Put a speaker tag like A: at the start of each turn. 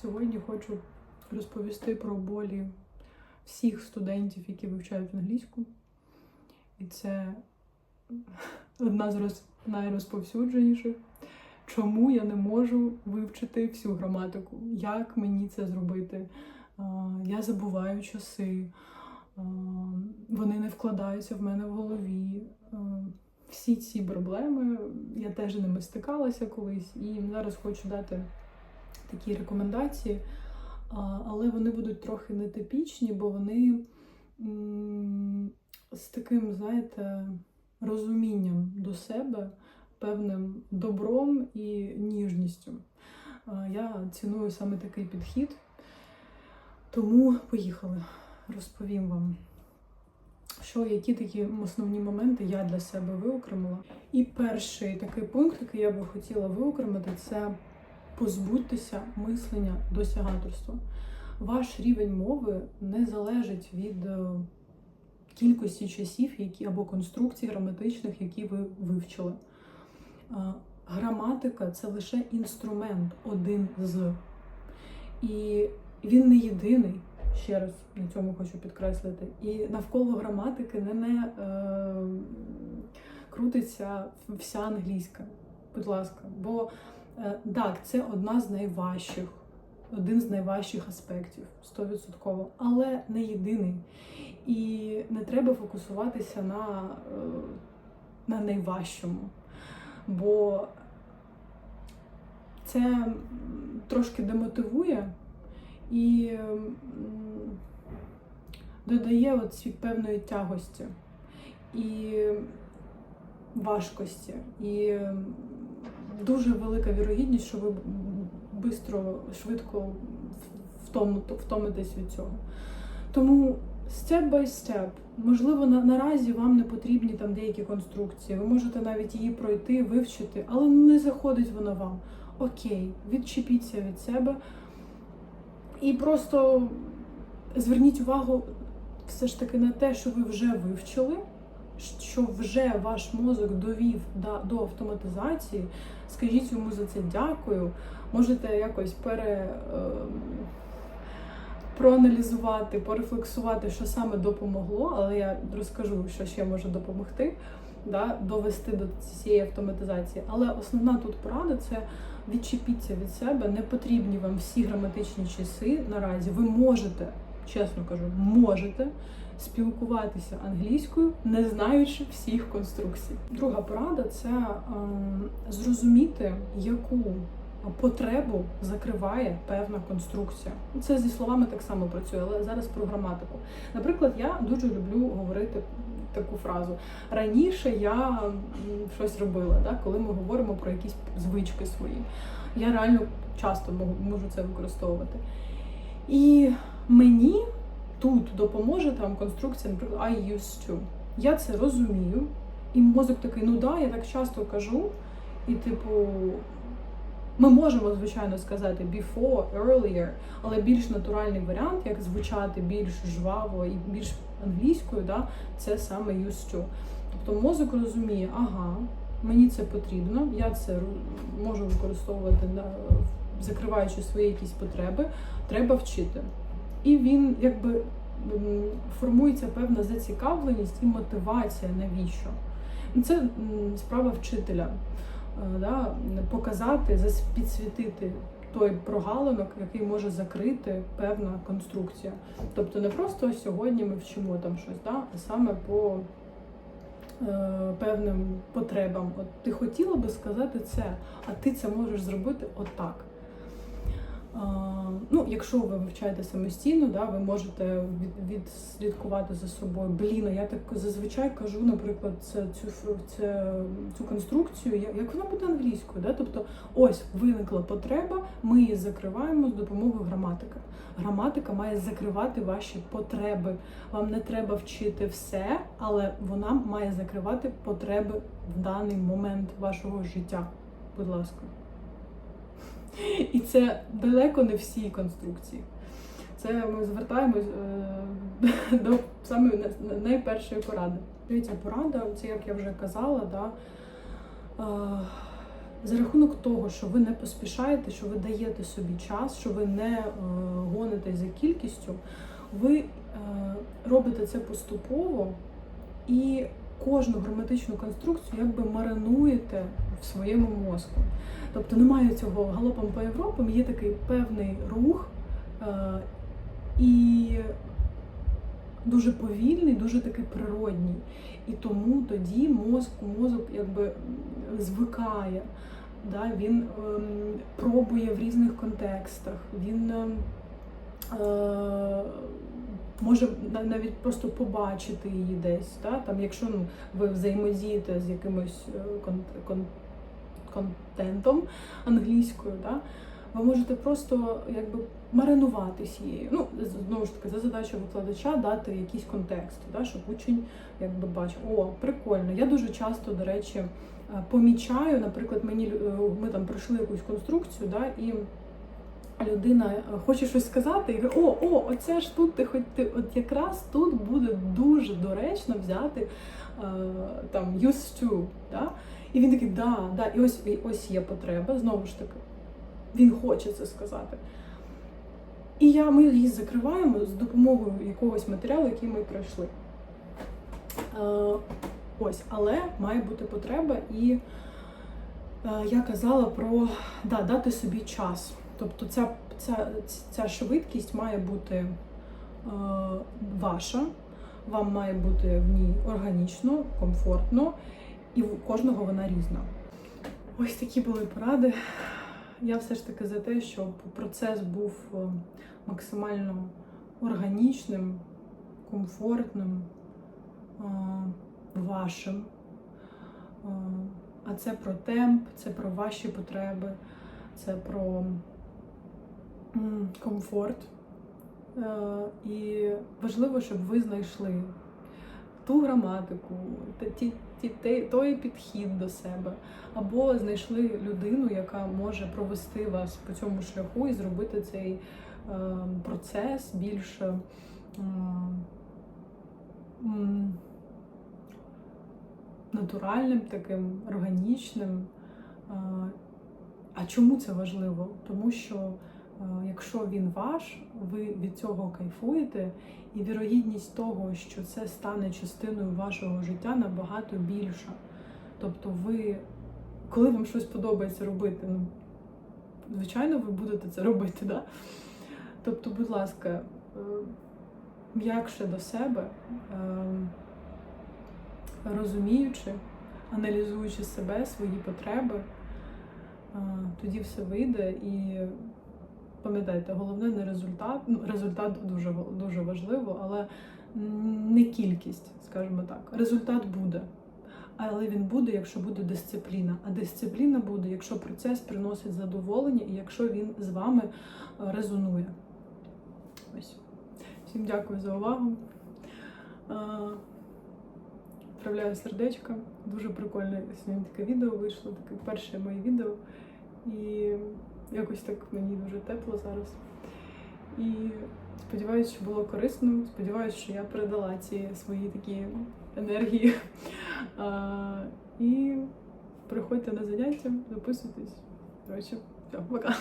A: Сьогодні хочу розповісти про болі всіх студентів, які вивчають англійську. І це одна з роз... найрозповсюдженіших. Чому я не можу вивчити всю граматику? Як мені це зробити? Я забуваю часи, вони не вкладаються в мене в голові. Всі ці проблеми я теж ними стикалася колись, і зараз хочу дати такі рекомендації, але вони будуть трохи нетипічні, бо вони з таким, знаєте, розумінням до себе, певним добром і ніжністю. Я ціную саме такий підхід. Тому поїхали. Розповім вам, що які такі основні моменти я для себе виокремила. І перший такий пункт, який я би хотіла виокремити, це позбудьтеся мислення досягаторства. Ваш рівень мови не залежить від е, кількості часів, які або конструкцій граматичних, які ви вивчили. Е, Граматика це лише інструмент, один з. І він не єдиний. Ще раз на цьому хочу підкреслити. І навколо граматики не, не е, крутиться вся англійська. Будь ласка, бо Так, це одна з найважчих, один з найважчих аспектів, 100%, але не єдиний. І не треба фокусуватися на, е, на найважчому, бо це трошки демотивує і додає от ці певної тягості і важкості. І дуже велика вірогідність, що ви бистро, швидко втомитесь від цього. Тому step by step, можливо, на, наразі вам не потрібні там деякі конструкції. Ви можете навіть її пройти, вивчити, але не заходить вона вам. Окей, відчепіться від себе і просто зверніть увагу все ж таки на те, що ви вже вивчили що вже ваш мозок довів до, автоматизації, скажіть йому за це дякую. Можете якось пере, е, проаналізувати, порефлексувати, що саме допомогло, але я розкажу, що ще може допомогти, да, довести до цієї автоматизації. Але основна тут порада це відчепіться від себе, не потрібні вам всі граматичні часи наразі. Ви можете, чесно кажу, можете спілкуватися англійською, не знаючи всіх конструкцій. Друга порада це ем, зрозуміти, яку потребу закриває певна конструкція. Це зі словами так само працює, але зараз про граматику. Наприклад, я дуже люблю говорити таку фразу. Раніше я щось робила, да, коли ми говоримо про якісь звички свої. Я реально часто можу це використовувати. І мені тут допоможе там конструкція, наприклад, I used to. Я це розумію, і мозок такий, ну да, я так часто кажу, і типу. Ми можемо, звичайно, сказати before, earlier, але більш натуральний варіант, як звучати більш жваво і більш англійською, да, це саме used to. Тобто мозок розуміє, ага, мені це потрібно, я це можу використовувати, закриваючи свої якісь потреби, треба вчити. І він якби формується певна зацікавленість і мотивація, навіщо. Ну, Це справа вчителя. е, Да, показати, підсвітити той прогалинок, який може закрити певна конструкція. Тобто не просто сьогодні ми вчимо там щось, да, а саме по е, певним потребам. От ти хотіла би сказати це, а ти це можеш зробити отак. Ну, якщо ви вивчаєте самостійно, да, ви можете від, відслідкувати за собою. Блін, я так зазвичай кажу, наприклад, це, цю, це, цю конструкцію, як вона буде англійською. Да? Тобто, ось виникла потреба, ми її закриваємо з допомогою граматики. Граматика має закривати ваші потреби. Вам не треба вчити все, але вона має закривати потреби в даний момент вашого життя. Будь ласка. І це далеко не всі конструкції. Це ми звертаємось е, до саме найпершої поради. Третя порада, це як я вже казала, да, е, за рахунок того, що ви не поспішаєте, що ви даєте собі час, що ви не е, гонитесь за кількістю, ви е, робите це поступово і кожну граматичну конструкцію якби маринуєте в своєму мозку. Тобто немає цього галопом по Європам, є такий певний рух е, і дуже повільний, дуже такий природній. І тому тоді мозк, мозок якби звикає. Да, він ем, пробує в різних контекстах, він ем, е, може навіть просто побачити її десь. Да? Там, якщо ну, ви взаємодієте з якимось е, кон- кон- контентом англійською, да? ви можете просто якби маринуватись її. Ну, знову ж таки, це задача викладача дати якийсь контекст, да? щоб учень якби бачив, о, прикольно. Я дуже часто, до речі, е, помічаю, наприклад, мені е, ми там пройшли якусь конструкцію, да, і людина е, хоче щось сказати, і о, о, оце ж тут ти хоч ти, от якраз тут буде дуже доречно взяти е, там used to, да? І він такий, да, да, і ось, і ось є потреба, знову ж таки, він хоче це сказати. І я, ми її закриваємо з допомогою якогось матеріалу, який ми пройшли. Е, ось, але має бути потреба, і е, я казала про да, дати собі час. Тобто ця, ця, ця швидкість має бути е, ваша, вам має бути в ній органічно, комфортно, і в кожного вона різна. Ось такі були поради. Я все ж таки за те, щоб процес був е, максимально органічним, комфортним, е, вашим. Е, А це про темп, це про ваші потреби, це про комфорт. Е, І важливо, щоб ви знайшли ту граматику, ті, ті, той підхід до себе, або знайшли людину, яка може провести вас по цьому шляху і зробити цей е, процес більш е, натуральним, таким органічним. А чому це важливо? Тому що якщо він ваш, ви від цього кайфуєте, і вірогідність того, що це стане частиною вашого життя, набагато більша. Тобто, ви, коли вам щось подобається робити, ну, звичайно, ви будете це робити, да? Тобто, будь ласка, е, м'якше до себе, е, розуміючи, аналізуючи себе, свої потреби, е, тоді все вийде і пам'ятайте, головне не результат. Ну, результат дуже, дуже важливо, але не кількість, скажімо так. Результат буде. Але він буде, якщо буде дисципліна. А дисципліна буде, якщо процес приносить задоволення і якщо він з вами е, резонує. Ось. Всім дякую за увагу. Е, Відправляю сердечко. Дуже прикольне сьогодні таке відео вийшло, таке перше моє відео. І якось так мені дуже тепло зараз. І сподіваюся, що було корисно. Сподіваюся, що я передала ці свої такі енергії. А, і приходьте на заняття, записуйтесь. Коротше, все, пока.